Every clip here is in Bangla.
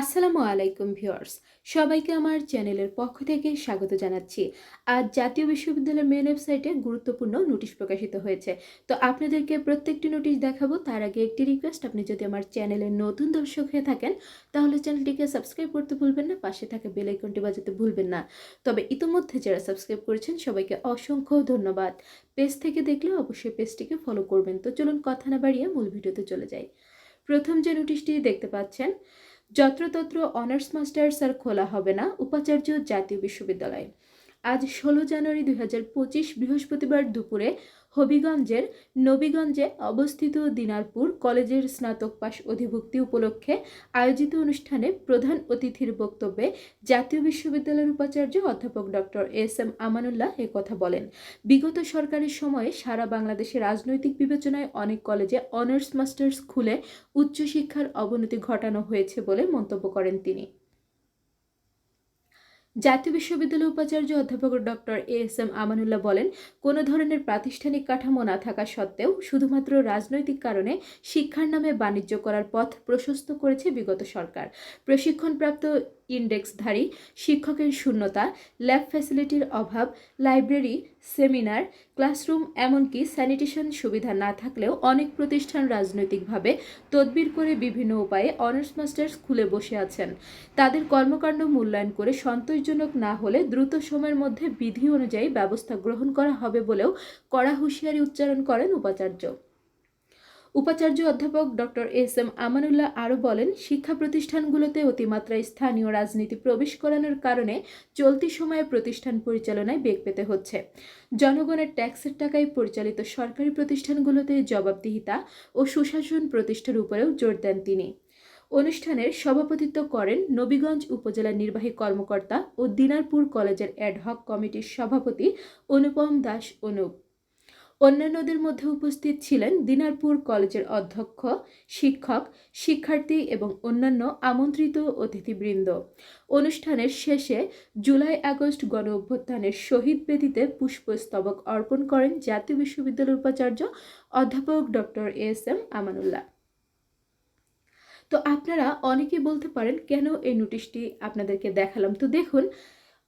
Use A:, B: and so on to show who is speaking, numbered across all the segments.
A: আসসালামু আলাইকুম ভিউয়ার্স। সবাইকে আমার চ্যানেলের পক্ষ থেকে স্বাগত জানাচ্ছি। আজ জাতীয় বিশ্ববিদ্যালয়ের মেন ওয়েবসাইটে গুরুত্বপূর্ণ নোটিশ প্রকাশিত হয়েছে। তো আপনাদেরকে প্রত্যেকটি নোটিশ দেখাবো, তার আগে একটি রিকোয়েস্ট, আপনি যদি আমার চ্যানেলের নতুন দর্শক হয়ে থাকেন, তাহলে চ্যানেলটিকে সাবস্ক্রাইব করতে ভুলবেন না, পাশে থাকা বেল আইকনটি বাজাতে ভুলবেন না। তবে ইতোমধ্যে যারা সাবস্ক্রাইব করেছেন, সবাইকে অসংখ্য ধন্যবাদ। পেজ থেকে দেখলে অবশ্যই পেজটিকে ফলো করবেন। তো চলুন কথা না বাড়িয়ে মূল ভিডিওতে চলে যাই। প্রথম যে নোটিশটি দেখতে পাচ্ছেন যত্রতত্র অনার্স মাস্টার্স আর খোলা হবে না। উপাচার্য জাতীয় বিশ্ববিদ্যালয়। আজ ষোলো জানুয়ারি দুই হাজার পঁচিশ বৃহস্পতিবার দুপুরে হবিগঞ্জের নবীগঞ্জে অবস্থিত দিনারপুর কলেজের স্নাতক পাশ অধিভুক্তি উপলক্ষে আয়োজিত অনুষ্ঠানে প্রধান অতিথির বক্তব্যে জাতীয় বিশ্ববিদ্যালয়ের উপাচার্য অধ্যাপক ডক্টর এস এম আমানুল্লাহ কথা বলেন। বিগত সরকারের সময়ে সারা বাংলাদেশে রাজনৈতিক বিবেচনায় অনেক কলেজে অনার্স মাস্টার্স খুলে উচ্চশিক্ষার অবনতি ঘটানো হয়েছে বলে মন্তব্য করেন তিনি। জাতীয় বিশ্ববিদ্যালয় উপাচার্য অধ্যাপক doctor A S M Amanullah বলেন, কোনো ধরনের প্রাতিষ্ঠানিক কাঠামো না থাকা সত্ত্বেও শুধুমাত্র রাজনৈতিক কারণে শিক্ষার নামে বাণিজ্য করার পথ প্রশস্ত করেছে বিগত সরকার। প্রশিক্ষণপ্রাপ্ত ইন্ডেক্সধারী, শিক্ষকের শূন্যতা, ল্যাব ফ্যাসিলিটির অভাব, লাইব্রেরি, সেমিনার, ক্লাসরুম, এমনকি স্যানিটেশন সুবিধা না থাকলেও অনেক প্রতিষ্ঠান রাজনৈতিকভাবে তদবির করে বিভিন্ন উপায়ে অনার্স মাস্টার্স খুলে বসে আছেন। তাদের কর্মকাণ্ড মূল্যায়ন করে সন্তোষজনক না হলে দ্রুত সময়ের মধ্যে বিধি অনুযায়ী ব্যবস্থা গ্রহণ করা হবে বলেও কড়া হুঁশিয়ারি উচ্চারণ করেন উপাচার্য। উপাচার্য অধ্যাপক ডক্টর এস এম আমানুল্লাহ আরও বলেন, শিক্ষা প্রতিষ্ঠানগুলোতে অতিমাত্রায় স্থানীয় রাজনীতি প্রবেশ করানোর কারণে চলতি সময়ে প্রতিষ্ঠান পরিচালনায় বেগ পেতে হচ্ছে। জনগণের ট্যাক্সের টাকায় পরিচালিত সরকারি প্রতিষ্ঠানগুলোতে জবাবদিহিতা ও সুশাসন প্রতিষ্ঠার উপরেও জোর দেন তিনি। অনুষ্ঠানের সভাপতিত্ব করেন নবীগঞ্জ উপজেলা নির্বাহী কর্মকর্তা ও দিনারপুর কলেজের অ্যাডহক কমিটির সভাপতি অনুপম দাস অনুপ। অন্যান্যদের মধ্যে উপস্থিত ছিলেন দিনারপুর কলেজের অধ্যক্ষ, শিক্ষক, শিক্ষার্থী এবং অন্যান্য আমন্ত্রিত অতিথিবৃন্দ। অনুষ্ঠানের শেষে জুলাই আগস্ট গণ অভ্যুত্থানের শহীদ বেদিতে পুষ্পস্তবক অর্পণ করেন জাতীয় বিশ্ববিদ্যালয়ের উপাচার্য অধ্যাপক ডক্টর এস এম আমানুল্লাহ। তো আপনারা অনেকে বলতে পারেন, কেন এই নোটিশটি আপনাদেরকে দেখালাম? তো দেখুন,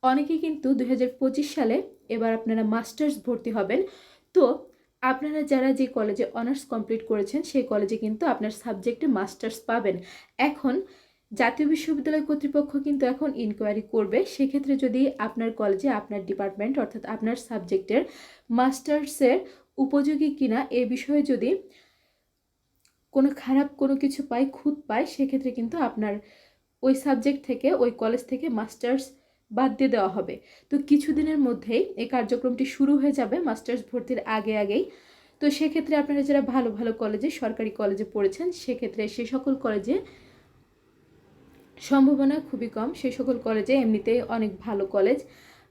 A: অনেকে কিন্তু দু হাজার পঁচিশ সালে এবার আপনারা মাস্টার্স ভর্তি হবেন। তো আপনারা যারা যে কলেজে অনার্স কমপ্লিট করেছেন, সেই কলেজে কিন্তু আপনার সাবজেক্টে মাস্টার্স পাবেন। এখন জাতীয় বিশ্ববিদ্যালয় কর্তৃপক্ষ কিন্তু এখন ইনকোয়ারি করবে, সেক্ষেত্রে যদি আপনার কলেজে আপনার ডিপার্টমেন্ট অর্থাৎ আপনার সাবজেক্টের মাস্টার্সের উপযোগী কিনা, এ বিষয়ে যদি কোনো খারাপ কোনো কিছু পায়, খুঁত পায়, সেক্ষেত্রে কিন্তু আপনার ওই সাবজেক্ট থেকে, ওই কলেজ থেকে মাস্টার্স বাদ দিয়ে দেওয়া হবে। তো কিছুদিনের মধ্যেই এই কার্যক্রমটি শুরু হয়ে যাবে মাস্টার্স ভর্তির আগে আগেই। তো সেক্ষেত্রে আপনারা যারা ভালো ভালো কলেজে, সরকারি কলেজে পড়েছেন, সেক্ষেত্রে সে সকল কলেজে সম্ভাবনা খুবই কম। সে সকল কলেজে এমনিতেই অনেক ভালো কলেজ।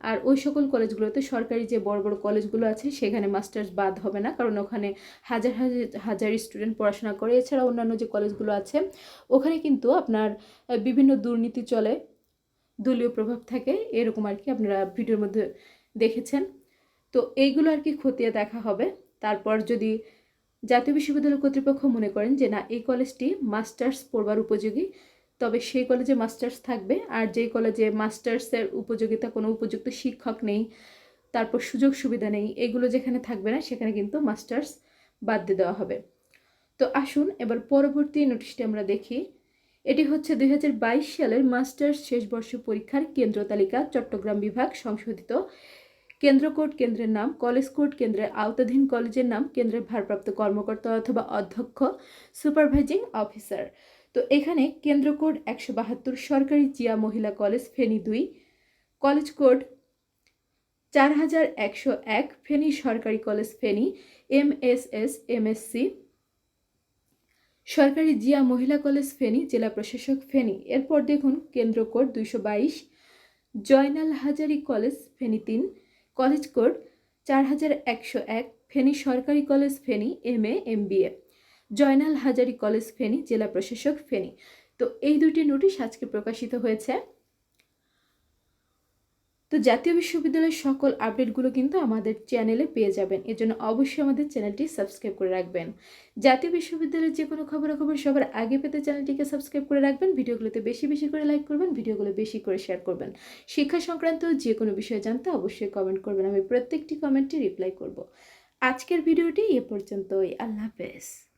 A: আর ওই সকল কলেজগুলোতে সরকারি যে বড় বড় কলেজগুলো আছে, সেখানে মাস্টার্স বাদ হবে না। কারণ ওখানে হাজার হাজার হাজার স্টুডেন্ট পড়াশোনা করে। এছাড়া অন্যান্য যে কলেজগুলো আছে, ওখানে কিন্তু আপনার বিভিন্ন দুর্নীতি চলে। দলীয় প্রভাব থাকে, এরকম আর কি আপনারা ভিডিওর মধ্যে দেখেছেন। তো এইগুলো আর কি খতিয়ে দেখা হবে। তারপর যদি জাতীয় বিশ্ববিদ্যালয় কর্তৃপক্ষ মনে করেন যে না, এই কলেজটি মাস্টার্স পড়বার উপযোগী, তবে সেই কলেজে মাস্টার্স থাকবে। আর যেই কলেজে মাস্টার্সের উপযোগিতা, কোনো উপযুক্ত শিক্ষক নেই, তারপর সুযোগ সুবিধা নেই, এগুলো যেখানে থাকবে না, সেখানে কিন্তু মাস্টার্স বাদ দিয়ে দেওয়া হবে। তো আসুন, এবার পরবর্তী নোটিশটি আমরা দেখি। এটি হচ্ছে দুই হাজার বাইশ সালের মাস্টার্স শেষ বর্ষ পরীক্ষার কেন্দ্র তালিকা। চট্টগ্রাম বিভাগ সংশোধিত। কেন্দ্র কোড কেন্দ্রের নাম, কলেজ কোড কেন্দ্রের আওতাধীন কলেজের নাম, কেন্দ্রের ভারপ্রাপ্ত কর্মকর্তা অথবা অধ্যক্ষ, সুপারভাইজিং অফিসার। তো এখানে কেন্দ্র কোড একশো বাহাত্তর, সরকারি জিয়া মহিলা কলেজ, ফেনী দুই। কলেজ কোড চার হাজার একশো এক, ফেনী সরকারি college, Feni. M S S MSc সরকারি জিয়া মহিলা কলেজ ফেনী, জেলা প্রশাসক ফেনী। এরপর দেখুন, কেন্দ্র কোড দুইশো বাইশ, জয়নাল হাজারি কলেজ, ফেনী তিন, কলেজ কোড চার হাজার একশো এক, ফেনী সরকারি college, Feni, M A, M B A. Zainal Hazari college, Feni, জেলা প্রশাসক, ফেনী। তো এই দুটি নোটিশ আজকে প্রকাশিত হয়েছে। তো জাতীয় বিশ্ববিদ্যালয়ের সকল আপডেটগুলো কিন্তু আমাদের চ্যানেলে পেয়ে যাবেন। এজন্য অবশ্যই আমাদের চ্যানেলটি সাবস্ক্রাইব করে রাখবেন। জাতীয় বিশ্ববিদ্যালয়ের যে কোনো খবরাখবর সবার আগে পেতে চ্যানেলটিকে সাবস্ক্রাইব করে রাখবেন। ভিডিওগুলোতে বেশি বেশি করে লাইক করবেন, ভিডিওগুলো বেশি করে শেয়ার করবেন। শিক্ষা সংক্রান্ত যে কোনো বিষয়ে জানতে অবশ্যই কমেন্ট করবেন। আমি প্রত্যেকটি কমেন্টে রিপ্লাই করব। আজকের ভিডিওটি এ পর্যন্তই। আল্লাহ হাফেজ।